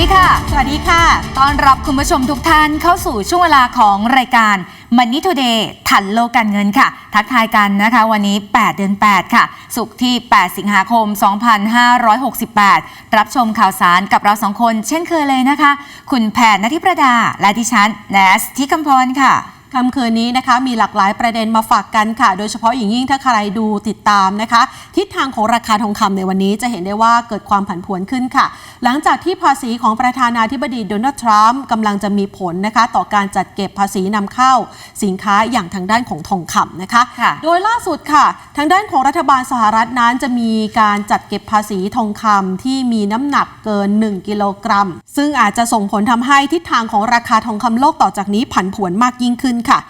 ดีค่ะ สวัสดีค่ะ ต้อนรับคุณผู้ชมทุกท่านเข้าสู่ช่วงเวลาของรายการ Money Today ทันโลกการเงินค่ะ ทักทายกันนะคะ วันนี้ 8 เดือน 8 ค่ะ สุขที่ 8 สิงหาคม 2568 รับชมข่าวสารกับเราสองคนเช่นเคยเลยนะคะ คุณแผนนทิประดา และดิฉันแนสที่คำพรค่ะ ค่ำคืนนี้นะคะมีหลากหลายประเด็นมาฝากกันค่ะ โดยเฉพาะอย่างยิ่งถ้าใครดูติดตามนะคะ ทิศทางของราคาทองคำในวันนี้จะเห็นได้ว่าเกิดความผันผวนขึ้นค่ะ หลังจากที่ภาษีของประธานาธิบดีโดนัลด์ทรัมป์กำลังจะมีผลนะคะ ต่อการจัดเก็บภาษีนำเข้าสินค้าอย่างทางด้านของทองคำนะคะค่ะโดยล่าสุดค่ะ ทางด้านของรัฐบาลสหรัฐนั้นจะมีการจัดเก็บภาษีทองคำที่มีน้ำหนักเกิน 1 กิโลกรัม ซึ่งอาจจะส่งผลทำให้ทิศทางของราคาทองคำโลกต่อจากนี้ผันผวนมากยิ่งขึ้นค่ะ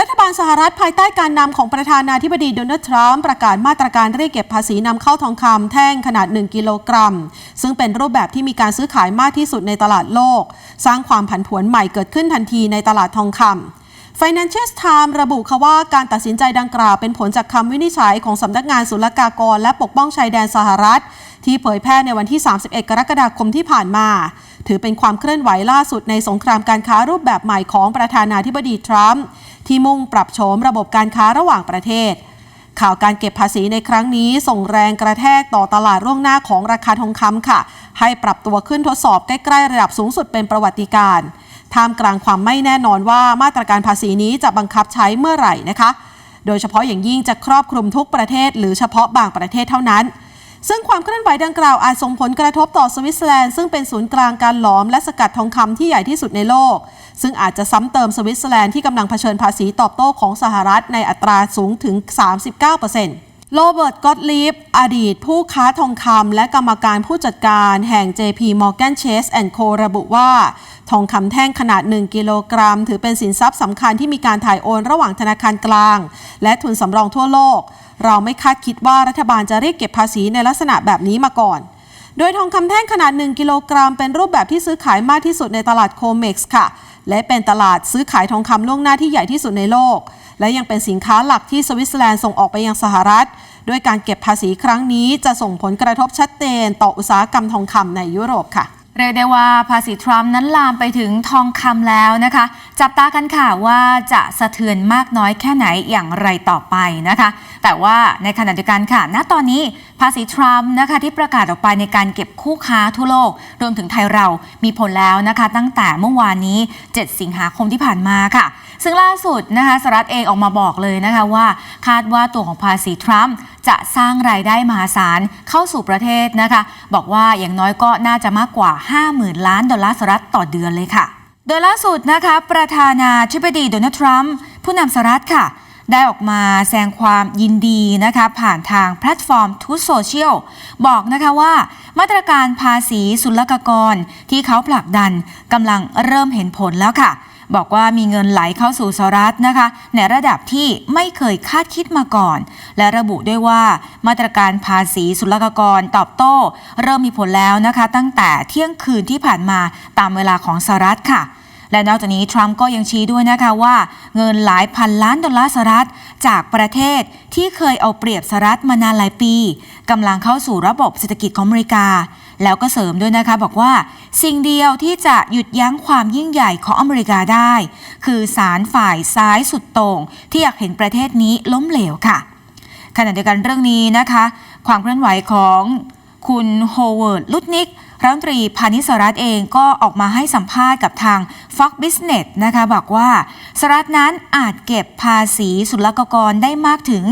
รัฐบาลสหรัฐภายใต้การนำของประธานาธิบดีโดนัลด์ทรัมป์ประกาศมาตรการเรียกเก็บภาษีนำเข้าทองคำแท่งขนาด 1 กิโลกรัม ซึ่งเป็นรูปแบบที่มีการซื้อขายมากที่สุดในตลาดโลก สร้างความผันผวนใหม่เกิดขึ้นทันทีในตลาดทองคำ Financial Times ระบุค่ะว่าการตัดสินใจดังกล่าวเป็นผลจากคำวินิจฉัยของสำนักงานศุลกากรและปกป้องชายแดนสหรัฐ ที่เผยแพร่ในวันที่ 31 กรกฎาคมที่ผ่านมา ถือเป็นความเคลื่อนไหวล่าสุดในสงครามการค้ารูปแบบใหม่ของประธานาธิบดีทรัมป์ที่มุ่งปรับโฉมระบบการค้าระหว่างประเทศ ข่าวการเก็บภาษีในครั้งนี้ส่งแรงกระแทกต่อตลาดร่วงหน้าของราคาทองคำค่ะ ให้ปรับตัวขึ้นทดสอบใกล้ๆระดับสูงสุดเป็นประวัติการณ์ท่ามกลางความไม่แน่นอนว่ามาตรการภาษีนี้จะบังคับใช้เมื่อไหร่นะคะ โดยเฉพาะอย่างยิ่งจะครอบคลุมทุกประเทศ หรือเฉพาะบางประเทศเท่านั้น ซึ่งความเคลื่อนไหวดังกล่าวอาจส่งผลกระทบต่อสวิตเซอร์แลนด์ซึ่งเป็นศูนย์กลางการหลอมและสกัดทองคำที่ใหญ่ที่สุดในโลก ซึ่งอาจจะซ้ำเติมสวิตเซอร์แลนด์ที่กำลังเผชิญภาษีตอบโต้ของสหรัฐในอัตราสูงถึง 39% โรเบิร์ต ก็อตลีฟ อดีตผู้ค้าทองคำและกรรมการผู้จัดการแห่ง JP Morgan Chase Co ระบุว่า ทองคำแท่งขนาด 1 กิโลกรัม ถือเป็นสินทรัพย์สำคัญที่มีการถ่ายโอนระหว่างธนาคารกลาง และทุนสำรองทั่วโลก เราไม่คาดคิดว่ารัฐบาลจะเรียกเก็บภาษีในลักษณะแบบนี้มาก่อน โดยทองคำแท่งขนาด 1 กิโลกรัม เป็นรูปแบบที่ซื้อขายมากที่สุดในตลาดโคเม็กซ์ค่ะ และเป็นตลาดซื้อขายทองคำล่วงหน้าที่ใหญ่ที่สุดในโลก และยังเป็นสินค้าหลักที่สวิตเซอร์แลนด์ส่งออกไปยังสหรัฐ ด้วยการเก็บภาษีครั้งนี้จะส่งผลกระทบชัดเจนต่ออุตสาหกรรมทองคำในยุโรปค่ะเรียกได้ว่าภาษีทรัมป์นั้นลามไปถึงทองคำแล้วนะคะ จับตากันค่ะว่าจะสะเทือนมากน้อยแค่ไหนอย่างไรต่อไปนะคะ แต่ว่าในขณะเดียวกันค่ะ ณตอนนี้ภาษีทรัมป์นะคะที่ประกาศออกไปในการเก็บคู่ค้าทั่วโลก รวมถึงไทยเรามีผลแล้วนะคะ ตั้งแต่เมื่อวานนี้ 7 สิงหาคมที่ผ่านมาค่ะ ซึ่งล่าสุดนะคะสหรัฐเองออกมาบอกเลยนะคะว่า คาดว่าตัวของภาษีทรัมป์จะสร้างรายได้มหาศาลเข้าสู่ประเทศนะคะ บอกว่าอย่างน้อยก็น่าจะมากกว่า 50,000 ล้านดอลลาร์สหรัฐต่อเดือนเลยค่ะ โดยล่าสุดนะคะประธานาธิบดีโดนัลด์ทรัมป์ผู้นำสหรัฐค่ะ ได้ออกมาแสดงความยินดีนะคะผ่านทางแพลตฟอร์มทูโซเชียลบอกนะคะว่า มาตรการภาษีศุลกากร ที่เขาผลักดันกำลังเริ่มเห็นผลแล้วค่ะ บอกว่ามีเงินไหลเข้าสู่สหรัฐนะคะ ในระดับที่ไม่เคยคาดคิดมาก่อน และระบุด้วยว่ามาตรการภาษีศุลกากรตอบโต้ เริ่มมีผลแล้วนะคะ ตั้งแต่เที่ยงคืนที่ผ่านมาตามเวลาของสหรัฐค่ะ และนอกจากนี้ทรัมป์ก็ยังชี้ด้วยนะคะว่า เงินหลายพันล้านดอลลาร์สหรัฐจากประเทศที่เคยเอาเปรียบสหรัฐมานานหลายปีกำลังเข้าสู่ระบบเศรษฐกิจของอเมริกา แล้วก็เสริมด้วยนะคะบอกว่า สิ่งเดียวที่จะหยุดยั้งความยิ่งใหญ่ของอเมริกาได้ คือสารฝ่ายซ้ายสุดโต่งที่อยากเห็นประเทศนี้ล้มเหลวค่ะขณะเดียวกันเรื่องนี้นะคะ ความเคลื่อนไหวของคุณโฮเวิร์ดลุตนิก รัฐมนตรีพาณิชย์สรัตเองก็ออกมาให้สัมภาษณ์กับทาง Fox Business นะคะบอกว่าสหรัฐนั้นอาจเก็บภาษีศุลกากรได้มากถึง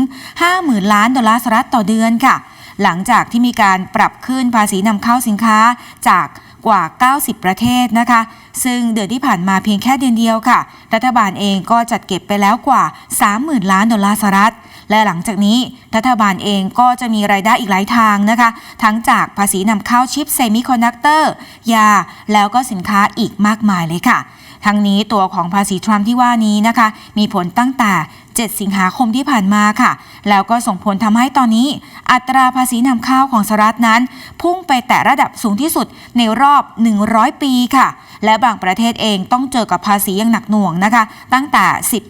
50,000 ล้านดอลลาร์สหรัฐต่อเดือนค่ะ หลังจากที่มีการปรับขึ้นภาษีนำเข้าสินค้าจาก กว่า 90 ประเทศนะคะ ซึ่งเดือนที่ผ่านมาเพียงแค่เดือนเดียวค่ะ รัฐบาลเองก็จัดเก็บไปแล้วกว่า 30,000 ล้านดอลลาร์สหรัฐ และหลังจากนี้รัฐบาลเองก็จะมีรายได้อีกหลายทางนะคะ ทั้งจากภาษีนำเข้าชิปเซมิคอนดักเตอร์ ยา แล้วก็สินค้าอีกมากมายเลยค่ะ ทั้งนี้ตัวของภาษีทรัมป์ที่ว่านี้นะคะ มีผลตั้งแต่ 7 สิงหาคมที่ผ่านมาค่ะ แล้วก็ส่งผลทำให้ตอนนี้ อัตราภาษีนำเข้าของสหรัฐนั้น พุ่งไปแตะระดับสูงที่สุดในรอบ 100 ปีค่ะ และบางประเทศเองต้องเจอกับภาษีอย่างหนักหน่วงนะคะ ตั้งแต่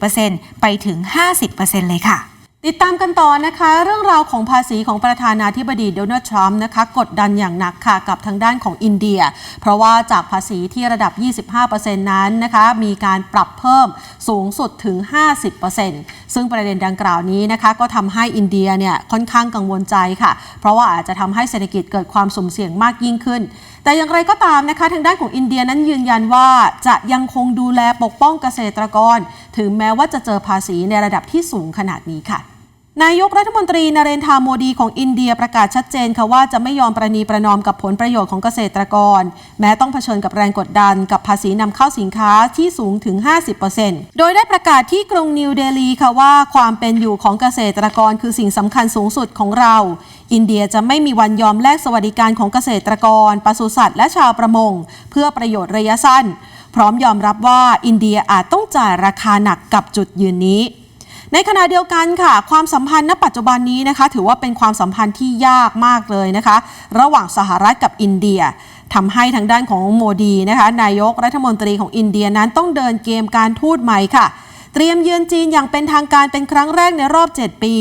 10%ไปถึง 50%เลยค่ะ ติดตามกันต่อนะคะ เรื่องราวของภาษีของประธานาธิบดีโดนัลด์ทรัมป์นะคะ กดดันอย่างหนักค่ะกับทางด้านของอินเดีย เพราะว่าจากภาษีที่ระดับ 25%นั้นนะคะ มีการปรับเพิ่มสูงสุดถึง 50%ซึ่งประเด็นดังกล่าวนี้นะคะ ก็ทำให้อินเดียเนี่ยค่อนข้างกังวลใจค่ะ เพราะว่าอาจจะทำให้เศรษฐกิจเกิดความสุ่มเสี่ยงมากยิ่งขึ้น แต่อย่างไรก็ตามนะคะ ทางด้านของอินเดียนั้นยืนยันว่าจะยังคงดูแลปกป้องเกษตรกร ถึงแม้ว่าจะเจอภาษีในระดับที่สูงขนาดนี้ค่ะ นายกรัฐมนตรีนเรนทาโมดีของอินเดียประกาศชัดเจนค่ะว่าจะไม่ยอมประนีประนอมกับผลประโยชน์ของเกษตรกร แม้ต้องเผชิญกับแรงกดดันกับภาษีนำเข้าสินค้าที่สูงถึง 50%โดยได้ประกาศที่กรุงนิวเดลีค่ะว่าความเป็นอยู่ของเกษตรกรคือสิ่งสำคัญสูงสุดของเรา อินเดียจะไม่มีวันยอมแลกสวัสดิการของเกษตรกรปศุสัตว์และชาวประมง เพื่อประโยชน์ระยะสั้น พร้อมยอมรับว่าอินเดียอาจต้องจ่ายราคาหนักกับจุดยืนนี้ ในขณะเดียวกันค่ะ ความสัมพันธ์ณปัจจุบันนี้นะคะ ถือว่าเป็นความสัมพันธ์ที่ยากมากเลยนะคะ ระหว่างสหรัฐกับอินเดียทำให้ทางด้านของโมดีนะคะนายกรัฐมนตรีของอินเดียนั้นต้องเดินเกมการทูตใหม่ค่ะเตรียมเยือนจีนอย่างเป็นทางการเป็นครั้งแรกในรอบ 7 ปี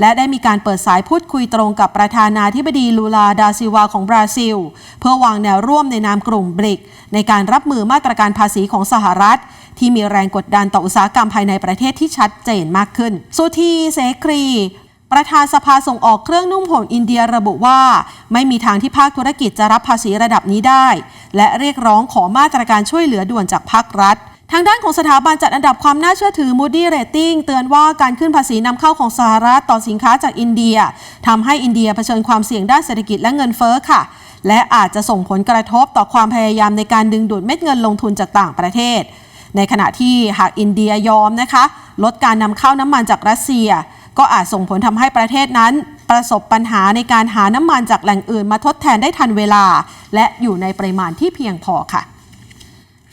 และได้มีการเปิดสายพูดคุยตรงกับประธานาธิบดีลูลาดาซิวาของบราซิล เพื่อวางแนวร่วมในนามกลุ่มบริก ในการรับมือมาตรการภาษีของสหรัฐ ที่มีแรงกดดันต่ออุตสาหกรรมภายในประเทศที่ชัดเจนมากขึ้น สุธีเสครีประธานสภาส่งออกเครื่องนุ่มห่มอินเดียระบุว่า ไม่มีทางที่ภาคธุรกิจจะรับภาษีระดับนี้ได้ และเรียกร้องขอมาตรการช่วยเหลือด่วนจากภาครัฐ ทางด้านของสถาบันจัดอันดับความน่าเชื่อถือ Moody Rating เตือนว่าการขึ้นภาษีนำเข้าของสหรัฐต่อสินค้าจากอินเดียทำให้อินเดียเผชิญความเสี่ยงด้านเศรษฐกิจและเงินเฟ้อค่ะ และอาจจะส่งผลกระทบต่อความพยายามในการดึงดูดเม็ดเงินลงทุนจากต่างประเทศ ในขณะที่หากอินเดียยอมนะคะลดการนำเข้าน้ำมันจากรัสเซีย ก็อาจส่งผลทำให้ประเทศนั้นประสบปัญหาในการหาน้ำมันจากแหล่งอื่นมาทดแทนได้ทันเวลา และอยู่ในปริมาณที่เพียงพอค่ะ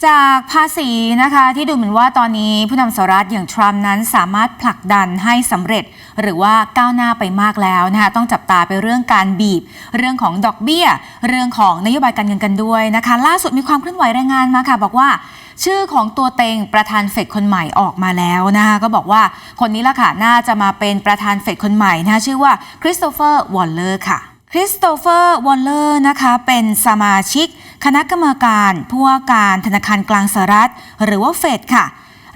จากภาษีนะคะที่ดูเหมือนว่าตอนนี้ผู้นำสหรัฐอย่างทรัมป์นั้นสามารถผลักดันให้สำเร็จ หรือว่าก้าวหน้าไปมากแล้วนะคะต้องจับตาไปเรื่องการบีบ เรื่องของดอกเบี้ย เรื่องของนโยบายการเงินกันด้วยนะคะ ล่าสุดมีความเคลื่อนไหวรายงานมาค่ะ บอกว่า ชื่อของตัวเต็งประธานเฟดคนใหม่ออกมาแล้วนะคะก็บอกว่าคนนี้ละค่ะน่าจะมาเป็นประธานเฟดคนใหม่นะคะชื่อว่าคริสโตเฟอร์วอลเลอร์ค่ะคริสโตเฟอร์วอลเลอร์นะคะเป็นสมาชิก คณะกรรมการผู้ว่าการธนาคารกลางสหรัฐ หรือว่าเฟดค่ะ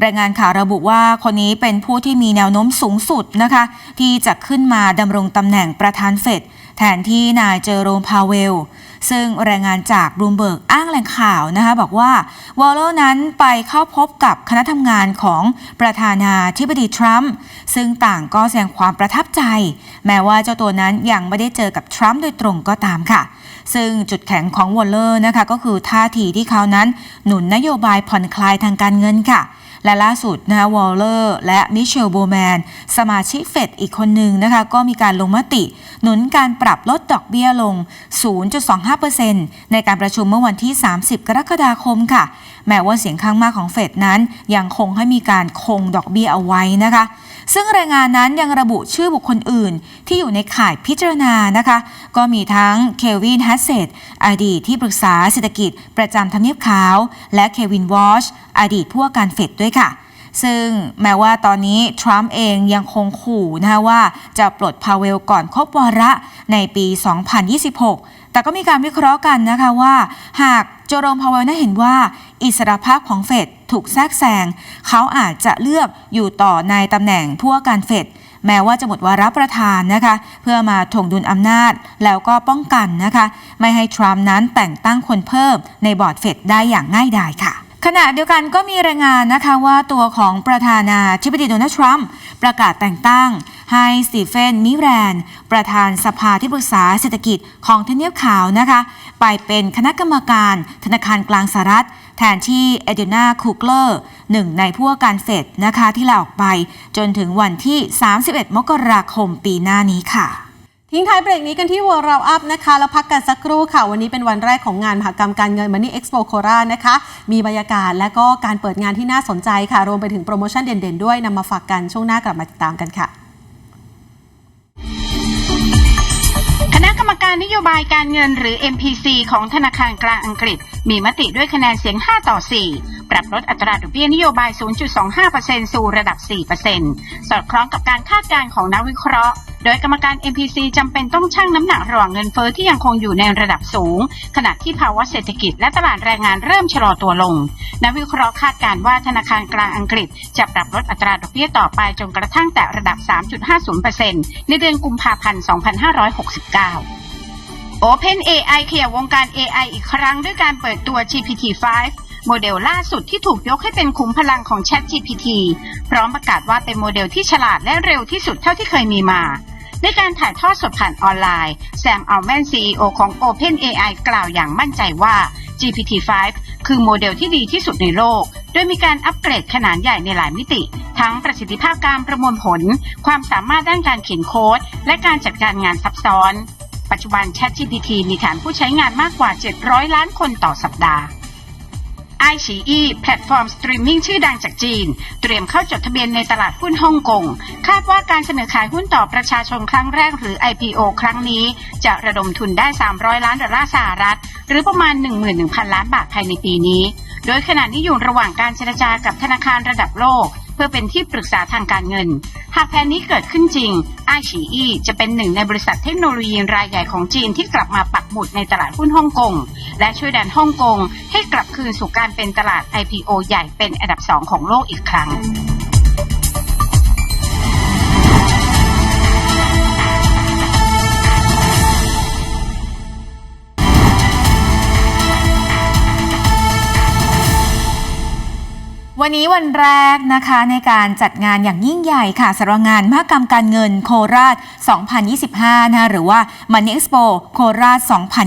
รายงานข่าวระบุว่าคนนี้เป็นผู้ที่มีแนวโน้มสูงสุดนะคะ ที่จะขึ้นมาดำรงตำแหน่งประธานเฟดแทนที่นายเจอโรมพาเวล ซึ่งรายงานจากบลูมเบิร์กอ้างแหล่งข่าวนะคะบอกว่าวอลเลอร์นั้นไปเข้าพบกับคณะทำงานของประธานาธิบดีทรัมป์ซึ่งต่างก็แสดงความประทับใจ แม้ว่าเจ้าตัวนั้นยังไม่ได้เจอกับทรัมป์โดยตรงก็ตามค่ะ ซึ่งจุดแข็งของวอลเลอร์นะคะก็คือท่าทีที่เขานั้นหนุนนโยบายผ่อนคลายทางการเงินค่ะ และล่าสุดนะคะวอลเลอร์และมิเชลโบแมน สมาชิกเฟดอีกคนหนึ่งนะคะ ก็มีการลงมติ หนุนการปรับลดดอกเบี้ยลง 0.25%ในการประชุมเมื่อวันที่ 30 กรกฎาคมค่ะ แม้ว่าเสียงข้างมากของเฟดนั้น ยังคงให้มีการคงดอกเบี้ยเอาไว้นะคะ ซึ่งรายงานนั้นยังระบุชื่อบุคคลอื่น ที่อยู่ในข่ายพิจารณานะคะ ก็มีทั้งเควินฮัสเซตอดีตที่ปรึกษาเศรษฐกิจประจำทำเนียบขาว และเควินวอชอดีตผู้ว่าการเฟดด้วยค่ะ ซึ่งแม้ว่าตอนนี้ ทรัมป์เองยังคงขู่นะคะว่าจะปลดพาเวลก่อนครบวาระในปี 2026 แต่ก็มีการวิเคราะห์กันนะคะว่า หากโจโรมพาเวลนั้นเห็นว่า อิสรภาพของเฟดถูกแทรกแซงเขาอาจจะเลือกอยู่ต่อในตำแหน่งผู้ว่าการเฟดแม้ว่าจะหมดวาระประธานนะคะ เพื่อมาถ่วงดุลอำนาจแล้วก็ป้องกันนะคะ ไม่ให้ทรัมป์นั้นแต่งตั้งคนเพิ่มในบอร์ดเฟดได้อย่างง่ายดายค่ะ ขณะเดียวกันก็มีรายงานนะคะว่าตัวของประธานาธิบดีโดนัลด์ทรัมป์ประกาศแต่งตั้ง ให้สตีเฟนมิแรน ประธานสภาที่ปรึกษาเศรษฐกิจของทำเนียบขาวนะคะ ไปเป็นคณะกรรมการธนาคารกลางสหรัฐ แทนที่เอเดนาคูเกอร์หนึ่งในผู้ว่าการเฟดนะคะที่ลาออกไป จนถึงวันที่ 31 มกราคมปีหน้านี้ค่ะ ทิ้งท้ายเบรกนี้กันที่ World Round Up นะคะ แล้วพักกันสักครู่ค่ะ วันนี้เป็นวันแรกของงานมหกรรมการเงิน Money Expo โคราชนะคะ มีบรรยากาศและก็การเปิดงานที่น่าสนใจค่ะ รวมไปถึงโปรโมชั่นเด่นๆด้วยนำมาฝากกันช่วงหน้ากลับมาติดตามกันค่ะคณะกรรมการนโยบายการเงินหรือ MPC ของธนาคารกลางอังกฤษ มีมติด้วยคะแนนเสียง 5 ต่อ 4 ปรับลดอัตราดอกเบี้ยนโยบาย 0.25%สู่ระดับ 4%สอดคล้องกับการคาดการณ์ของนักวิเคราะห์โดยกรรมการ MPC จำเป็นต้องชั่งน้ำหนักระหว่างเงินเฟอ้อที่ยังคงอยู่ในระดับสูง ขณะที่ภาวะเศรษฐกิจและตลาดแรงงานเริ่มชะลอตัวลง นักวิเคราะห์คาดการณ์ว่าธนาคารกลางอังกฤษ จะปรับลดอัตราดอกเบี้ยต่อไปจนกระทั่งแตะระดับ 3.50%ในเดือนกุมภาพันธ์ 2569 OpenAI เขยับวงการ AI อีกครั้งด้วยการเปิดตัว GPT-5 โมเดลล่าสุดที่ถูกยกให้เป็นขุมพลังของ ChatGPT พร้อมประกาศว่าเป็นโมเดลที่ฉลาดและเร็วที่สุดเท่าที่เคยมีมาในการถ่ายทอดสดผ่านออนไลน์แซมอัลแมน CEO ของ OpenAI กล่าวอย่างมั่นใจว่า GPT-5 คือโมเดลที่ดีที่สุดในโลก โดยมีการอัปเกรดขนาดใหญ่ในหลายมิติ ทั้งประสิทธิภาพการประมวลผล ความสามารถด้านการเขียนโค้ด และการจัดการงานซับซ้อน ปัจจุบัน ChatGPT มีฐานผู้ใช้งานมากกว่า 700 ล้านคนต่อสัปดาห์ ไอฉีอีแพลตฟอร์มสตรีมมิ่งชื่อดังจากจีน เตรียมเข้าจดทะเบียนในตลาดหุ้นฮ่องกง คาดว่าการเสนอขายหุ้นต่อประชาชนครั้งแรกหรือ IPO ครั้งนี้ จะระดมทุนได้ 300 ล้านดอลลาร์สหรัฐ หรือประมาณ 11,000 ล้านบาทภายในปีนี้ โดยขณะนี้อยู่ระหว่างการเจรจากับธนาคารระดับโลก เพื่อเป็นที่ปรึกษาทางการเงิน หากแผนนี้เกิดขึ้นจริงไอฉีอีจะเป็นหนึ่งในบริษัทเทคโนโลยีรายใหญ่ของจีนที่กลับมาปักหมุดในตลาดหุ้นฮ่องกง และช่วยดันฮ่องกงให้กลับคืนสู่การเป็นตลาด IPO ใหญ่เป็นอันดับสองของโลกอีกครั้ง วันนี้วันแรกนะคะในการจัดงานอย่างยิ่งใหญ่ค่ะสำหรับงานมหกรรมการเงินโคราช 2025 นะคะหรือว่า Money Expo โคราช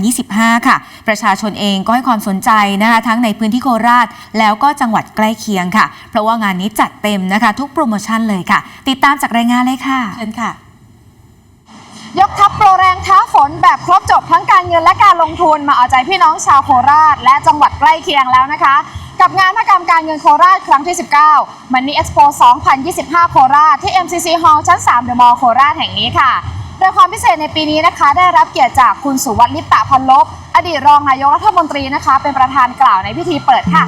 2025 ค่ะ ประชาชนเองก็ให้ความสนใจนะคะทั้งในพื้นที่โคราช แล้วก็จังหวัดใกล้เคียงค่ะ เพราะว่างานนี้จัดเต็มนะคะ ทุกโปรโมชั่นเลยค่ะ ติดตามจากรายงานเลยค่ะเชิญค่ะยกทัพโปรแรงท้าฝนแบบครบจบทั้งการเงินและการลงทุนมาเอาใจพี่น้องชาวโคราช และจังหวัดใกล้เคียงแล้วนะคะ กับงานมหกรรมการเงินโคราชครั้งที่ 19 Money Expo 2025 โคราชที่ MCC Hall ชั้น3 The Mall โคราชแห่งนี้ค่ะโดยความพิเศษในปีนี้นะคะ ได้รับเกียรติจากคุณสุวัสดิ์ลิปตะพันลบ อดีตรองนายกรัฐมนตรีนะคะ เป็นประธานกล่าวในพิธีเปิดค่ะ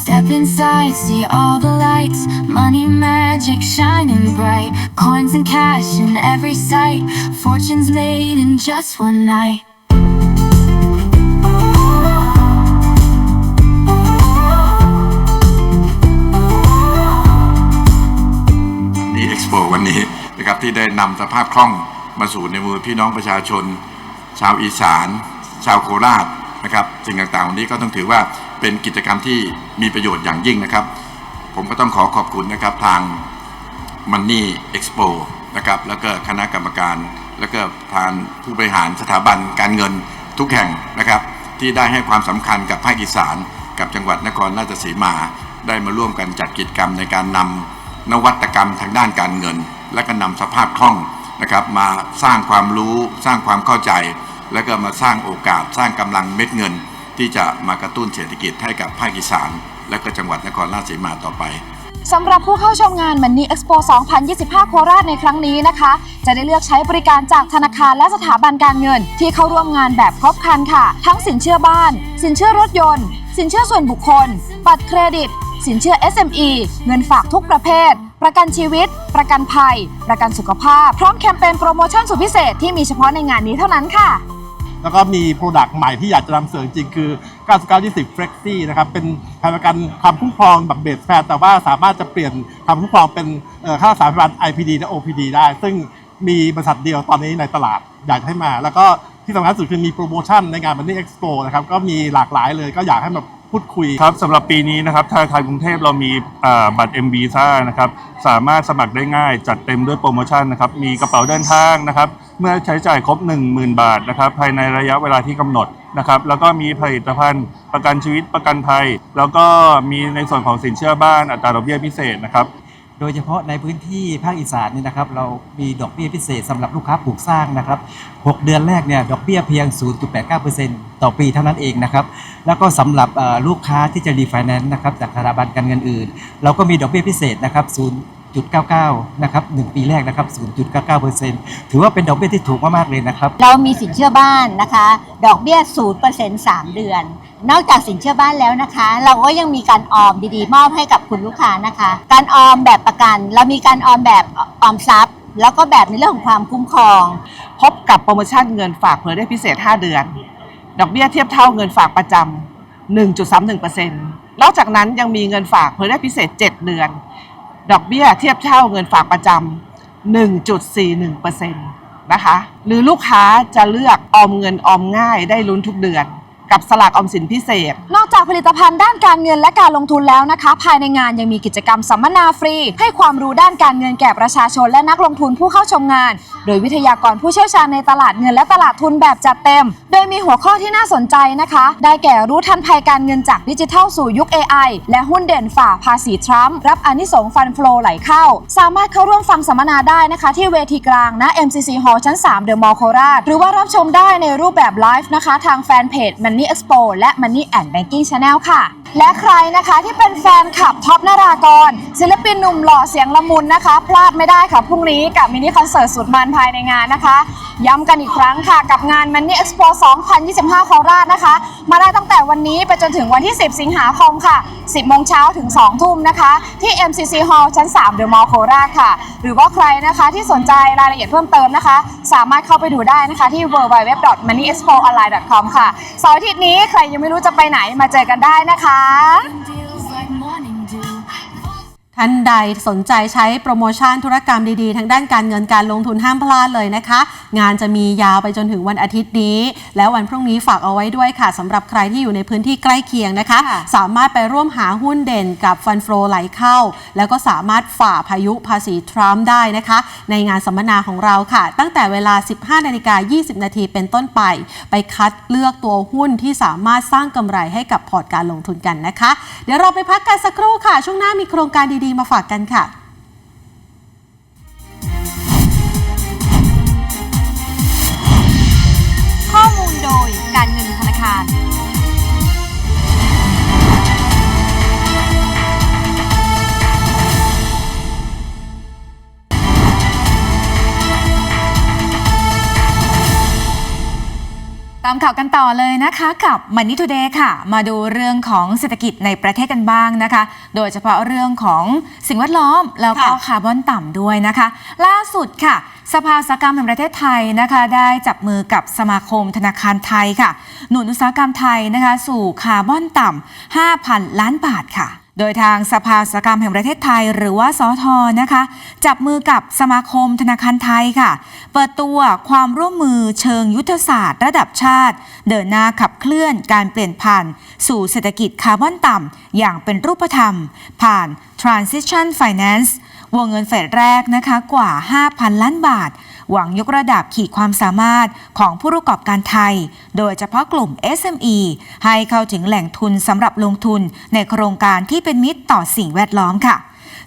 Step inside, see all the lights. Money magic shining bright. Coins and cash in every sight. Fortunes made in just one night. นะครับที่ได้นำสภาพคล่องมาสู่ในมือพี่น้องประชาชน ชาวอีสาน ชาวโคราชนะครับสิ่งต่างๆวันนี้ก็ต้องถือว่าเป็นกิจกรรมที่มีประโยชน์อย่างยิ่งนะครับ ผมก็ต้องขอขอบคุณนะครับทาง Money Expo นะครับแล้วก็คณะกรรมการ แล้วก็ทางผู้บริหารสถาบันการเงินทุกแห่งนะครับ ที่ได้ให้ความสำคัญกับภาคอีสาน กับจังหวัดนครราชสีมา ได้มาร่วมกันจัดกิจกรรมในการนำนวัตกรรมทางด้านการเงิน และก็นำสภาพคล่องนะครับมาสร้างความรู้สร้างความเข้าใจ แล้วก็มาสร้างโอกาสสร้างกำลังเม็ดเงิน ที่จะมากระตุ้นเศรษฐกิจให้กับภาคอีสาน และก็จังหวัดนครราชสีมาต่อไปสำหรับผู้เข้าชมงาน Money Expo 2025 โคราชในครั้งนี้นะคะ จะได้เลือกใช้บริการจากธนาคารและสถาบันการเงิน ที่เข้าร่วมงานแบบครบครันค่ะ ทั้งสินเชื่อบ้าน สินเชื่อรถยนต์ สินเชื่อส่วนบุคคล บัตรเครดิต สินเชื่อ SME เงินฝากทุกประเภท ประกันชีวิต ประกันภัย ประกันสุขภาพ พร้อมแคมเปญโปรโมชั่นสุดพิเศษที่มีเฉพาะในงานนี้เท่านั้นค่ะ แล้วก็มีโปรดักต์ใหม่ที่อยากจะนำเสนอจริงคือ 9920 Flexi นะครับ เป็นการประกันความคุ้มครองแบบเบสแฟร์แต่ว่าสามารถจะเปลี่ยนความคุ้มครองเป็นเอ่อค่ารักษาพยาบาล IPD และ OPD ได้ ซึ่งมีบริษัทเดียวตอนนี้ในตลาดอยากให้มา แล้วก็ที่สำคัญสุดคือมีโปรโมชั่นในงาน Money Expo นะครับก็มีหลากหลายเลยก็อยากให้มา พูดคุยครับสำหรับปีนี้นะครับธนาคารกรุงเทพเรามีบัตร M Visa นะครับสามารถสมัครได้ง่ายจัดเต็มด้วยโปรโมชั่นนะครับมีกระเป๋าเดินทางนะครับเมื่อใช้จ่ายครบ 10,000 บาทนะครับภายในระยะเวลาที่กำหนดนะครับแล้วก็มีผลิตภัณฑ์ประกันชีวิตประกันภัย แล้วก็มีในส่วนของสินเชื่อบ้านอัตราดอกเบี้ยพิเศษนะครับ ดยเฉพาะในพื้นที่ภาคอีสานนี่นะครับ เรามีดอกเบี้ยพิเศษสำหรับลูกค้าปลูกสร้างนะครับ 6 เดือนแรกเนี่ยดอกเบี้ยเพียง 0.89%ต่อปีเท่านั้นเองนะครับ แล้วก็สำหรับลูกค้าที่จะรีไฟแนนซ์นะครับจากสถาบันการเงินอื่น เราก็มีดอกเบี้ยพิเศษนะครับ 0.99 นะครับ 1 ปีแรกนะครับ 0.99%ถือว่าเป็นดอกเบี้ยที่ถูกมากๆเลยนะครับ เรามีสินเชื่อบ้านนะคะ ดอกเบี้ย 0% 3 เดือน นอกจากสินเชื่อบ้านแล้วนะคะ เราก็ยังมีการออมดีๆ มอบให้กับคุณลูกค้านะคะ การออมแบบประกัน เรามีการออมแบบออมทรัพย์ แล้วก็แบบในเรื่องของความคุ้มครอง พบกับโปรโมชั่นเงินฝากเผยได้พิเศษ 5 เดือน ดอกเบี้ยเทียบเท่าเงินฝากประจำ1.31%นอกจากนั้นยังมีเงินฝากเผยได้พิเศษ 7 เดือน ดอกเบี้ยเทียบเท่าเงินฝากประจำ 1.41%นะคะ หรือลูกค้าจะเลือกออมเงินออมง่ายได้ลุ้นทุกเดือน กับสลากออมสินพิเศษ นอกจากผลิตภัณฑ์ด้านการเงินและการลงทุนแล้วนะคะ ภายในงานยังมีกิจกรรมสัมมนาฟรี ให้ความรู้ด้านการเงินแก่ประชาชนและนักลงทุนผู้เข้าชมงาน โดยวิทยากรผู้เชี่ยวชาญในตลาดเงินและตลาดทุนแบบจัดเต็ม โดยมีหัวข้อที่น่าสนใจนะคะ ได้แก่รู้ทันภัยการเงินจากดิจิทัลสู่ยุค AI และหุ้นเด่นฝ่าภาษีทรัมป์รับอนิสงส์ฟันฟลอไหลเข้า สามารถเข้าร่วมฟังสัมมนาได้นะคะ ที่เวทีกลางณ MCC Hall ชั้น3 The Mall โคราชหรือว่ารับชมได้ในรูปแบบไลฟ์นะคะ ทางแฟนเพจ Money Expo และ Money and Banking Channel ค่ะ และใครนะคะที่เป็นแฟนคลับท็อปนารากร ศิลปินหนุ่มหล่อเสียงละมุนนะคะ พลาดไม่ได้ค่ะพรุ่งนี้กับมินิคอนเสิร์ตสุดมันภายในงานนะคะย้ำกันอีกครั้งค่ะกับงาน Money Expo 2025โคราชนะคะ มาได้ตั้งแต่วันนี้ไปจนถึงวันที่ 10 สิงหาคมค่ะ 10 โมงเช้าถึง 2 ทุ่มนะคะ ที่ MCC Hall ชั้น3 The Mall โคราชค่ะ หรือว่าใครนะคะที่สนใจรายละเอียดเพิ่มเติมนะคะ สามารถเข้าไปดูได้นะคะที่ www.moneyexpoonline.com ค่ะเสาร์อาทิตย์นี้ใครยังไม่รู้จะไปไหนมาเจอกันได้นะคะ ท่านใดสนใจใช้โปรโมชั่นธุรกรรมดีๆ ทางด้านการเงินการลงทุนห้ามพลาดเลยนะคะ งานจะมียาวไปจนถึงวันอาทิตย์นี้ แล้ววันพรุ่งนี้ฝากเอาไว้ด้วยค่ะสำหรับใครที่อยู่ในพื้นที่ใกล้เคียงนะคะค่ะสามารถไปร่วมหาหุ้นเด่นกับฟันโฟไหลเข้า แล้วก็สามารถฝ่าพายุภาษีทรัมป์ได้นะคะ ในงานสัมมนาของเราค่ะ ตั้งแต่เวลา 15นาฬิกา20 นาทีเป็นต้นไป ไปคัดเลือกตัวหุ้นที่สามารถสร้างกำไรให้กับพอร์ตการลงทุนกันนะคะ เดี๋ยวเราไปพักกันสักครู่ค่ะ ช่วงหน้ามีโครงการดีๆมาฝากกันค่ะข้อมูลโดยการเงินธนาคาร ตามข่าวกันต่อเลยนะคะกับ Money Today ค่ะ มาดูเรื่องของเศรษฐกิจในประเทศกันบ้างนะคะ โดยเฉพาะเรื่องของสิ่งแวดล้อม แล้วก็ค่ะคาร์บอนต่ำด้วยนะคะ ล่าสุดค่ะ สภาอุตสาหกรรมแห่งประเทศไทยนะคะ ได้จับมือกับสมาคมธนาคารไทยค่ะ หนุนอุตสาหกรรมไทยนะคะ สู่คาร์บอนต่ำ5,000 ล้านบาทค่ะ โดยทางสภาสาหกรรมแห่งประเทศไทยหรือว่าสอทนะคะ จับมือกับสมาคมธนาคารไทยค่ะ เปิดตัวความร่วมมือเชิงยุทธศาสตร์ระดับชาติ เดินหน้าขับเคลื่อนการเปลี่ยนผ่าน สู่เศรษฐกิจคาร์บอนต่ำอย่างเป็นรูปธรรม ผ่าน Transition Finance วงเงินเฟดแรกนะคะกว่า 5,000 ล้านบาท หวังยกระดับขีดความสามารถของผู้ประกอบการไทย โดยเฉพาะกลุ่ม SME ให้เข้าถึงแหล่งทุนสำหรับลงทุนในโครงการที่เป็นมิตรต่อสิ่งแวดล้อมค่ะ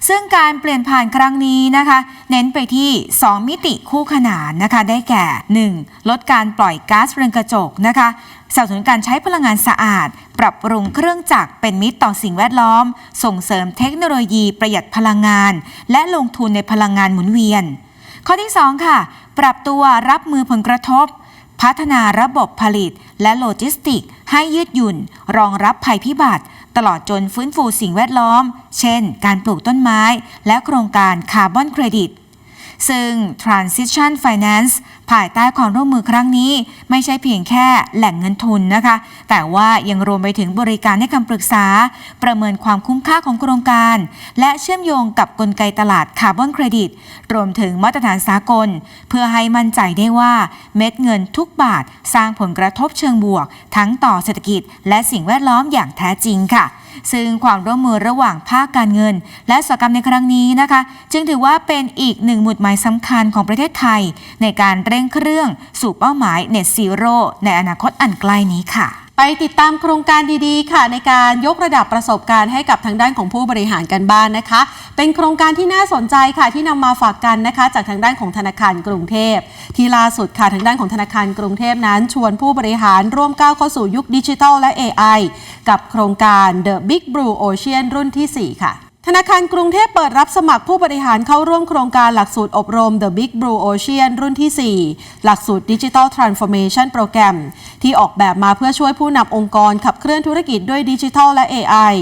ซึ่งการเปลี่ยนผ่านครั้งนี้นะคะ เน้นไปที่ 2 มิติคู่ขนานนะคะ ได้แก่ 1. ลดการปล่อยก๊าซเรือนกระจกนะคะสนับสนุนการใช้พลังงานสะอาด ปรับปรุงเครื่องจักรเป็นมิตรต่อสิ่งแวดล้อม ส่งเสริมเทคโนโลยีประหยัดพลังงาน และลงทุนในพลังงานหมุนเวียน ข้อที่ 2 ค่ะ ปรับตัวรับมือผลกระทบ พัฒนาระบบผลิต และโลจิสติก ให้ยืดหยุ่น รองรับภัยพิบัติ ตลอดจนฟื้นฟูสิ่งแวดล้อม เช่น การปลูกต้นไม้ และโครงการคาร์บอนเครดิต ซึ่ง Transition Finance ภายใต้ความร่วมมือครั้งนี้ ไม่ใช่เพียงแค่แหล่งเงินทุนนะคะ แต่ว่ายังรวมไปถึงบริการให้คำปรึกษา ประเมินความคุ้มค่าของโครงการ และเชื่อมโยงกับกลไกตลาดคาร์บอนเครดิต รวมถึงมาตรฐานสากล เพื่อให้มั่นใจได้ว่าเม็ดเงินทุกบาท สร้างผลกระทบเชิงบวก ทั้งต่อเศรษฐกิจ และสิ่งแวดล้อมอย่างแท้จริงค่ะ ซึ่งความร่วมมือระหว่างภาคการเงิน และสกรรมในครั้งนี้นะคะ จึงถือว่าเป็นอีกหนึ่งหมุดหมายสำคัญของประเทศไทย ในการเร่งเครื่องสู่เป้าหมายเน็ตซีโร่ในอนาคตอันใกล้นี้ค่ะ ไปติดตามโครงการดีๆ ค่ะ ในการยกระดับประสบการณ์ให้กับทางด้านของผู้บริหารกันบ้านนะคะ เป็นโครงการที่น่าสนใจค่ะที่นำมาฝากกันนะคะ จากทางด้านของธนาคารกรุงเทพ ที่ล่าสุดค่ะทางด้านของธนาคารกรุงเทพนั้น ชวนผู้บริหารร่วมก้าวเข้าสู่ยุคดิจิทัลและ AI กับโครงการ The Big Blue Ocean รุ่นที่ 4 ค่ะ ธนาคารกรุงเทพเปิดรับสมัครผู้บริหารเข้าร่วมโครงการหลักสูตรอบรม The Big Blue Ocean รุ่นที่ 4 หลักสูตร Digital Transformation Program ที่ออกแบบมาเพื่อช่วยผู้นำองค์กรขับเคลื่อนธุรกิจด้วยดิจิทัลและ AI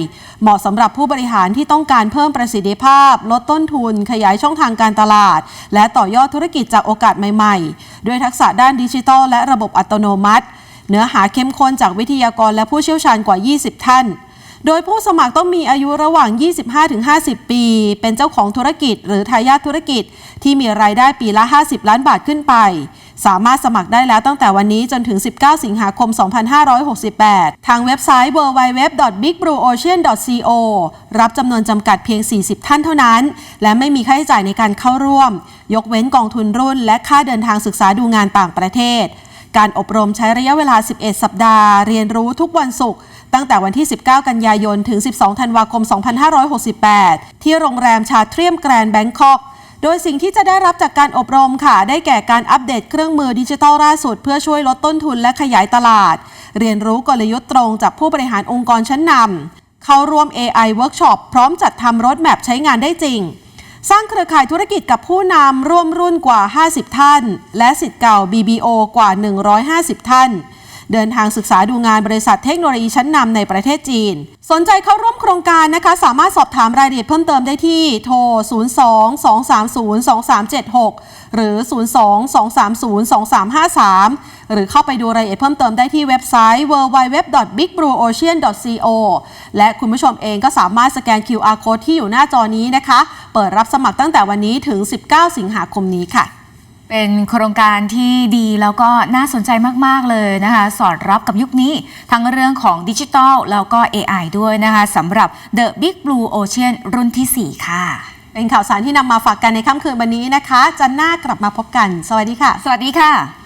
เหมาะสำหรับผู้บริหารที่ต้องการเพิ่มประสิทธิภาพ ลดต้นทุน ขยายช่องทางการตลาด และต่อยอดธุรกิจจากโอกาสใหม่ๆ ด้วยทักษะด้านดิจิทัลและระบบอัตโนมัติ เนื้อหาเข้มข้นจากวิทยากรและผู้เชี่ยวชาญกว่า 20 ท่าน โดยผู้สมัครต้องมีอายุระหว่าง 25-50 ปี เป็นเจ้าของธุรกิจ หรือทายาทธุรกิจ ที่มีรายได้ปีละ 50 ล้านบาทขึ้นไป สามารถสมัครได้แล้วตั้งแต่วันนี้จนถึง 19 สิงหาคม 2568 ทางเว็บไซต์ www.bigblueocean.co รับจำนวนจำกัดเพียง 40 ท่านเท่านั้น และไม่มีค่าใช้จ่ายในการเข้าร่วม ยกเว้นกองทุนรุ่น และค่าเดินทางศึกษาดูงานต่างประเทศ การอบรมใช้ระยะเวลา 11 สัปดาห์ เรียนรู้ทุกวันศุกร์ตั้งแต่วันที่ 19 กันยายน ถึง 12 ธันวาคม 2568 ที่โรงแรมชาเทรียมแกรนด์แบงคอกโดยสิ่งที่จะได้รับจากการอบรมค่ะ ได้แก่การอัปเดตเครื่องมือดิจิทัลล่าสุด เพื่อช่วยลดต้นทุนและขยายตลาด เรียนรู้กลยุทธ์ตรงจากผู้บริหารองค์กรชั้นนำเข้าร่วม AI Workshop พร้อมจัดทำรถแมพใช้งานได้จริง สร้างเครือข่ายธุรกิจกับผู้นำร่วมรุ่นกว่า 50 ท่าน และสิทธิ์เก่า BBO กว่า 150 ท่าน เดินทางศึกษาดูงานบริษัทเทคโนโลยีชั้นนำในประเทศจีน สนใจเข้าร่วมโครงการนะคะ สามารถสอบถามรายละเอียดเพิ่มเติมได้ที่โทร 02-230-2376 หรือ 02-230-2353 หรือเข้าไปดูรายละเอียดเพิ่มเติมได้ที่เว็บไซต์ www.bigblueocean.co และคุณผู้ชมเองก็สามารถสแกน QR code ที่อยู่หน้าจอนี้นะคะ เปิดรับสมัครตั้งแต่วันนี้ถึง 19 สิงหาคมนี้ค่ะเป็นโครงการที่ดีแล้วก็น่าสนใจมาก ๆ เลยนะคะ สอดรับกับยุคนี้ ทั้งเรื่องของดิจิทัลแล้วก็ AI ด้วยนะคะสำหรับ The Big Blue Ocean รุ่นที่ 4 ค่ะ เป็นข่าวสารที่นำมาฝากกันในค่ำคืนวันนี้นะคะ จันหน้ากลับมาพบกัน สวัสดีค่ะ สวัสดีค่ะ